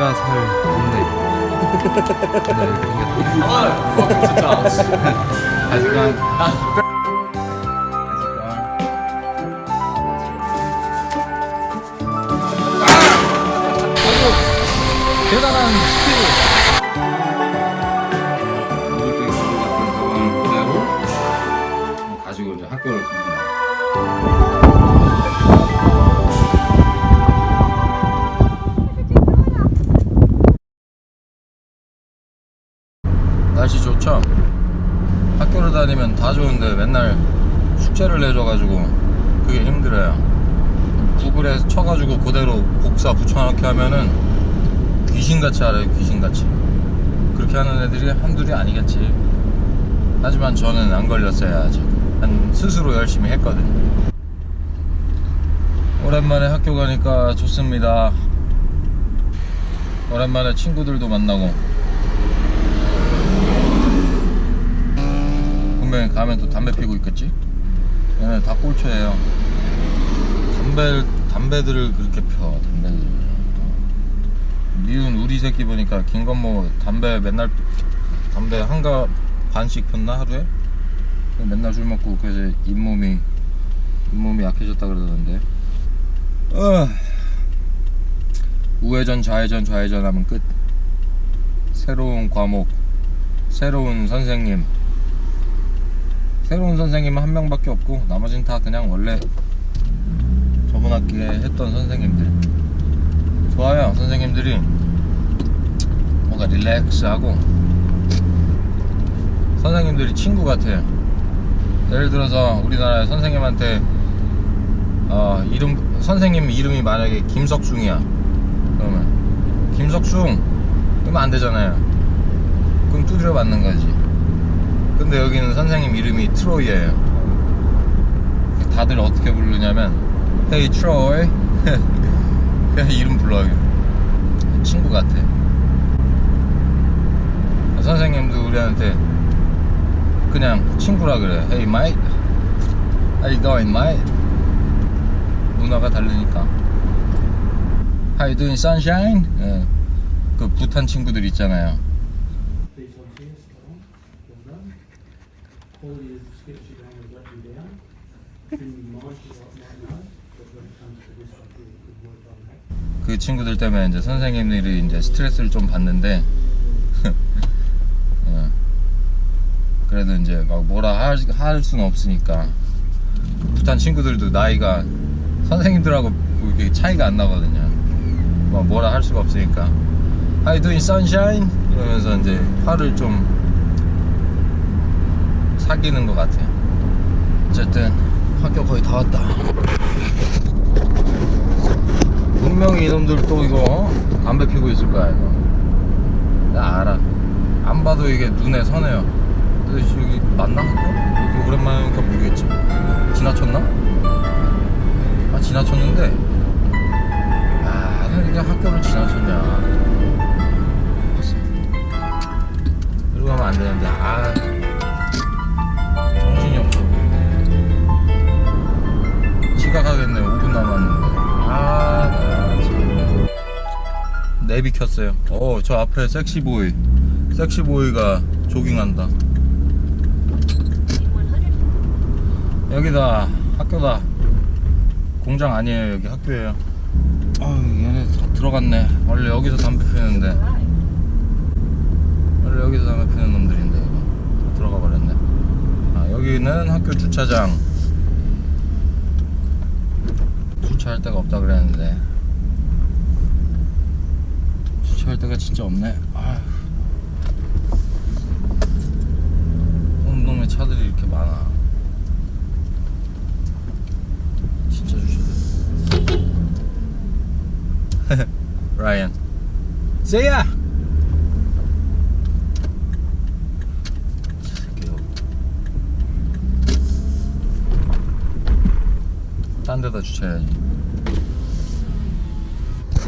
내가 살 동네. 네. 아, 아직은 대단한 스킬. 이 그게 힘들어요. 구글에 쳐가지고 그대로 복사 붙여넣기 하면은 귀신같이 알아요, 귀신같이. 그렇게 하는 애들이 한둘이 아니겠지. 하지만 저는 안 걸렸어요, 아직. 한 스스로 열심히 했거든요. 오랜만에 학교 가니까 좋습니다. 오랜만에 친구들도 만나고. 분명히 가면 또 담배 피고 있겠지? 얘네 다 꼴초예요. 담배, 담배들을 그렇게 펴, 담배들. 미운 우리 새끼 보니까 김건모 담배 맨날 담배 한가 반씩 폈나 하루에? 맨날 술 먹고 그래서 잇몸이 잇몸이 약해졌다 그러던데. 어. 우회전 좌회전 좌회전 하면 끝. 새로운 과목, 새로운 선생님. 새로운 선생님은 한 명밖에 없고 나머지는 다 그냥 원래 저번 학기에 했던 선생님들. 좋아요 선생님들이. 뭔가 릴렉스하고. 선생님들이 친구 같아요. 예를 들어서 우리나라의 선생님한테 어, 이름 선생님 이름이 만약에 김석숭이야. 그러면 김석숭 그러면 안 되잖아요. 그럼 두드려 맞는 거지 근데 여기는 선생님 이름이 트로이예요 다들 어떻게 부르냐면 Hey Troy 그냥 이름 불러요. 친구 같아. 선생님도 우리한테 그냥 친구라 그래. Hey mate, how you going, mate? 문화가 다르니까. How you doing, sunshine? 예. 그 부탄 친구들 있잖아요. Of sketch you down and down. In mind, you might might know, but when it comes to this one here, good work on that. 그 친구들 때문에 이제 선생님들이 이제 스트레스를 좀 받는데 어. 그래도 이제 막 뭐라 할, 할 수는 없으니까 부탄 친구들도 나이가 선생님들하고 이렇게 차이가 안 나거든요 뭐 뭐라 할 수가 없으니까 How you doing sunshine? 이러면서 이제 화를 좀 사귀는 것 같아요. 어쨌든 학교 거의 다 왔다. 분명히 이놈들 또 이거 어? 담배 피고 있을 거야 이거. 나 알아. 안 봐도 이게 눈에 선해요. 근데 여기 맞나? 어? 여기 오랜만에 오니까 모르겠지. 지나쳤나? 아 지나쳤는데. 아 그냥 학교를 지나쳤냐. 이러고 가면 안 되는데. 아 지각하겠네 5분 남았는데 아, 나 참. 내비 켰어요. 어, 저 앞에 섹시보이. 섹시보이가 조깅한다. 여기다, 학교다. 공장 아니에요, 여기 학교예요. 아유, 얘네 다 들어갔네. 원래 여기서 담배 피우는데. 원래 여기서 담배 피우는 놈들인데, 이거. 다 들어가 버렸네. 아, 여기는 학교 주차장. 주차할 데가 없다 그랬는데. 주차할 데가 진짜 없네. 아휴. 온 놈의 차들이 이렇게 많아. 진짜 주차돼. 라이언. 여기. 딴 데다 주차해야지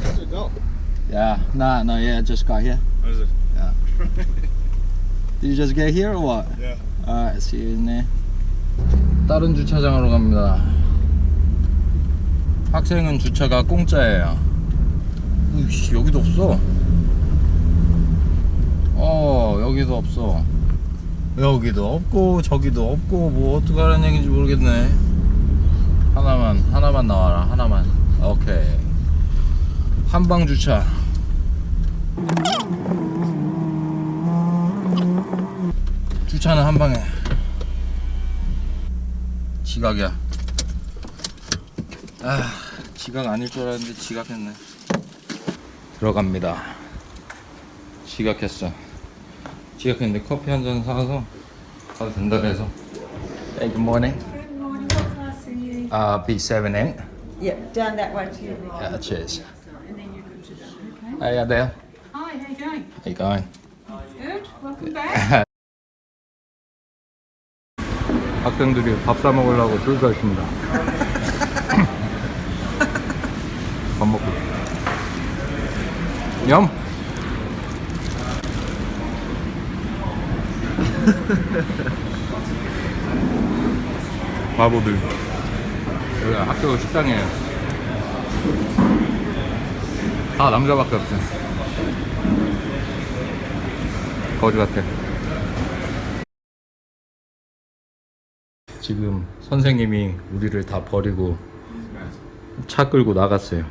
Where's it go? Yeah, no, no, yeah, just got here. What is it? Did you just get here or what? Yeah. Alright, see you in there. 다른 주차장으로 갑니다. 학생은 주차가 공짜예요. 으이씨, 여기도 없어. 어 여기도 없어 여기도 없고 저기도 없고 뭐 어떡하라는 얘기인지 모르겠네 하나만 하나만 나와라 하나만 오케이 한방 주차 주차는 한 방에 지각이야 아 지각 아닐 줄 알았는데 지각했네 들어갑니다 지각했어 지각했는데 커피 한 잔 사서 가도 된다 그래서 Hey, good morning Good morning, what class are you? uh, B78 Yep, down that way to your right. yeah, cheers And then you go to that, okay? Hey Adele Hi, how you going? How you going? Good, welcome back. 학생들이 밥 사 먹으려고 줄 서 있습니다. 밥 먹고. 냠! 바보들. 여기가 학교 식당이에요. 다 남자밖에 없어요. 거지 같아. 지금 선생님이 우리를 다 버리고 차 끌고 나갔어요.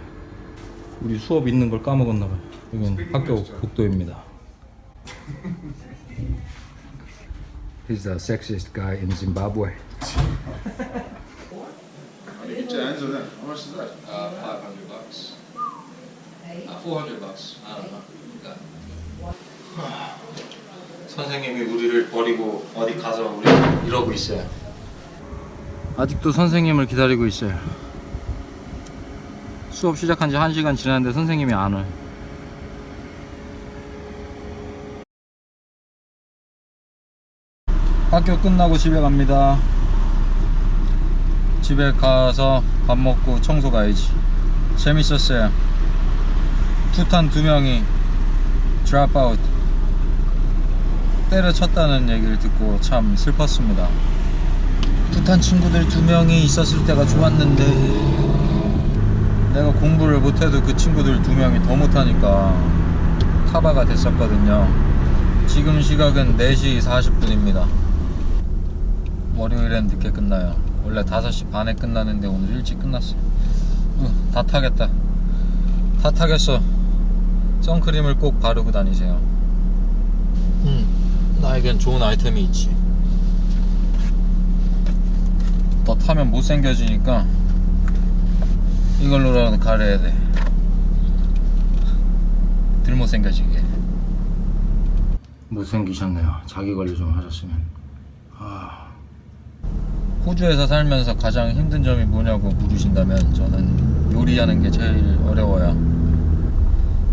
우리 수업 있는 걸 까먹었나 봐요. 여긴 학교 복도입니다. He's the sexiest guy in Zimbabwe. Get your hands on that. How much is that? Uh, 500 bucks. Uh, 400 bucks. I don't know. 선생님이 우리를 버리고 어디 가서 우리 이러고 있어요. 아직도 선생님을 기다리고 있어요. 수업 시작한 지 1시간 지났는데 선생님이 안 와요. 학교 끝나고 집에 갑니다. 집에 가서 밥 먹고 청소 가야지. 재밌었어요. 투탄 두 명이 드랍 아웃 때려쳤다는 얘기를 듣고 참 슬펐습니다. 투탄 친구들 두 명이 있었을 때가 좋았는데 내가 공부를 못해도 그 친구들 두 명이 더 못하니까 카바가 됐었거든요. 지금 시각은 4시 40분입니다. 월요일엔 늦게 끝나요. 원래 5시 반에 끝나는데 오늘 일찍 끝났어요. 어, 다 타겠다. 다 타겠어. 선크림을 꼭 바르고 다니세요. 음, 나에겐 좋은 아이템이 있지. 더 타면 못생겨지니까 이걸로라도 가려야 돼. 덜 못생겨지게. 못생기셨네요. 자기 관리 좀 하셨으면. 아. 호주에서 살면서 가장 힘든 점이 뭐냐고 물으신다면 저는 요리하는 게 제일 어려워요.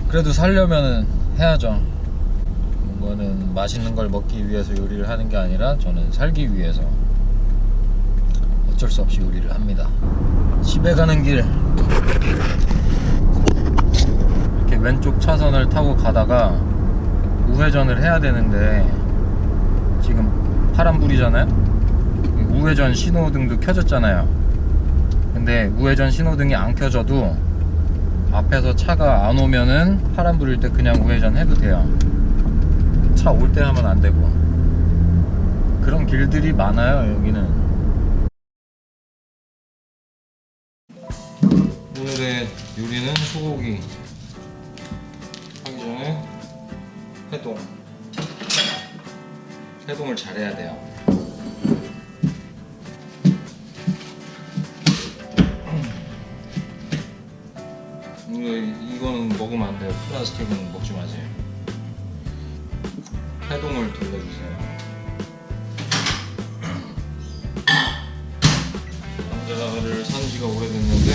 그래도 살려면은 해야죠. 이거는 맛있는 걸 먹기 위해서 요리를 하는 게 아니라 저는 살기 위해서 어쩔 수 없이 요리를 합니다. 집에 가는 길 이렇게 왼쪽 차선을 타고 가다가 우회전을 해야 되는데 지금 파란불이잖아요. 우회전 신호등도 켜졌잖아요. 근데 우회전 신호등이 안 켜져도 앞에서 차가 안 오면은 파란불일 때 그냥 우회전 해도 돼요. 차 올 때 하면 안 되고. 그런 길들이 많아요, 여기는. 오늘의 요리는 소고기. 하기 전에 해동. 해동을 잘해야 돼요. 이거, 이거는 먹으면 안 돼요. 플라스틱은 먹지 마세요. 해동을 돌려주세요. 감자를 산 지가 오래됐는데,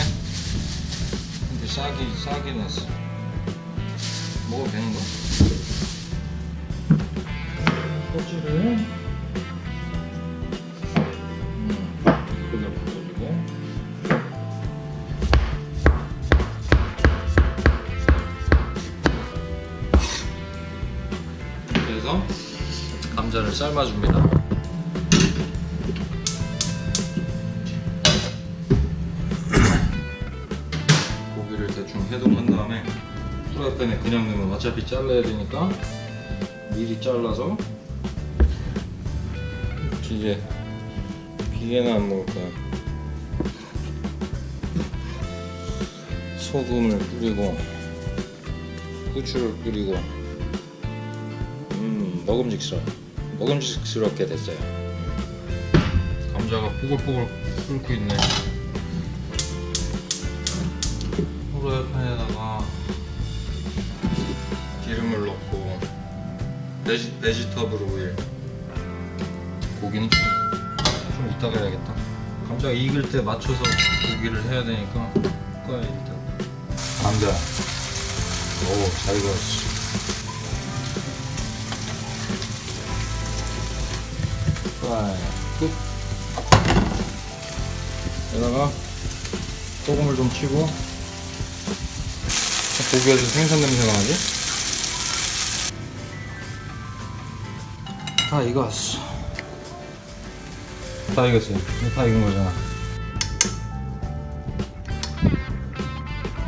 근데 싹이, 싹이 났어. 먹어도 되는 거? 꼬치를, 감자를 삶아줍니다. 고기를 대충 해동한 다음에 프라이팬에 그냥 넣으면 어차피 잘라야 되니까 미리 잘라서 이제 비계는 안 먹을 거야. 소금을 뿌리고 후추를 뿌리고 음 먹음직스러 먹음직스럽게 됐어요. 감자가 뽀글뽀글 끓고 있네. 후라이팬에다가 기름을 넣고 베지, 베지터블 오일. 고기는 좀, 좀 이따가 해야겠다. 감자가 익을 때 맞춰서 고기를 해야 되니까 꺼야 일단 감자. 오 잘 익었어 프라이 끝 여기다가 소금을 좀 치고 고기에서 생선 냄새가 나지? 다 익었어. 다 익었어요. 다 익은 거잖아.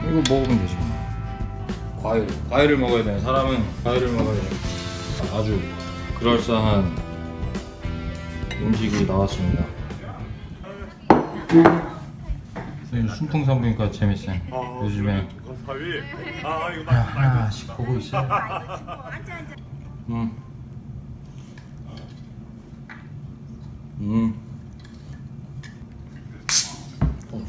이거 먹으면 되지. 과일. 과일을 먹어야 돼. 사람은 과일을 먹어야 돼. 아주 그럴싸한 음식이 나왔습니다. 선생님 숨통산부니까 재밌어요. 요즘에 하나씩 보고 있어요. 음. 음. 어.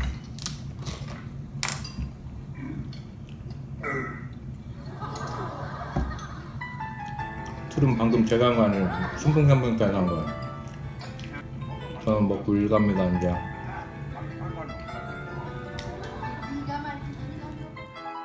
술은 방금 제가 한 거 아니에요. 순풍산부인과에서 한 거예요. 저는 먹고 일갑니다 이제.